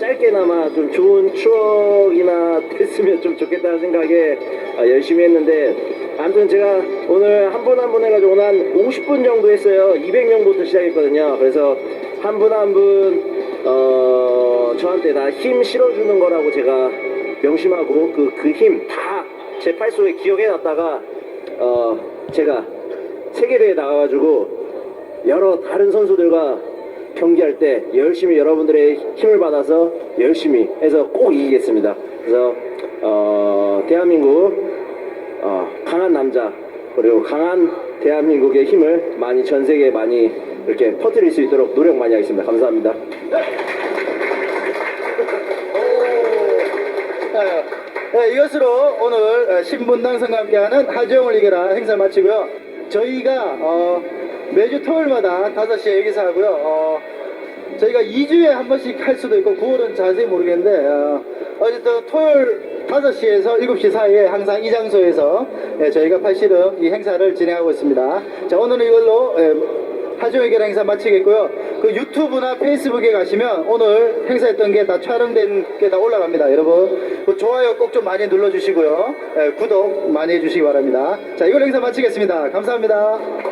짧게나마 좀 좋은 추억이나 됐으면 좀 좋겠다는 생각에 아, 열심히 했는데 아무튼 제가 오늘 한 분 한 분 해가지고 오늘 한 50분 정도 했어요. 200명부터 시작했거든요. 그래서 한 분 한분 어, 저한테 다 힘 실어주는 거라고 제가 명심하고 그 그 힘 다 제 팔 속에 기억해 놨다가 어, 제가 세계대회 나가가지고 여러 다른 선수들과 경기할 때 열심히 여러분들의 힘을 받아서 열심히 해서 꼭 이기겠습니다. 그래서 어, 대한민국 어, 강한 남자 그리고 강한 대한민국의 힘을 많이 전 세계에 많이 이렇게 퍼뜨릴 수 있도록 노력 많이 하겠습니다. 감사합니다. 네, 이것으로 오늘 어, 신분당선과 함께하는 하지영을 이겨라 행사 마치고요. 저희가 어, 매주 토요일마다 5시에 여기서 하고요. 어, 저희가 2주에 한 번씩 할 수도 있고 9월은 자세히 모르겠는데 어, 어쨌든 토요일 5시에서 7시 사이에 항상 이 장소에서 예, 저희가 팔씨름 이 행사를 진행하고 있습니다. 자 오늘은 이걸로 예, 하중 의견 행사 마치겠고요. 그 유튜브나 페이스북에 가시면 오늘 행사했던 게 다 촬영된 게 다 올라갑니다. 여러분 그 좋아요 꼭 좀 많이 눌러주시고요. 예, 구독 많이 해주시기 바랍니다. 자 이걸 행사 마치겠습니다. 감사합니다.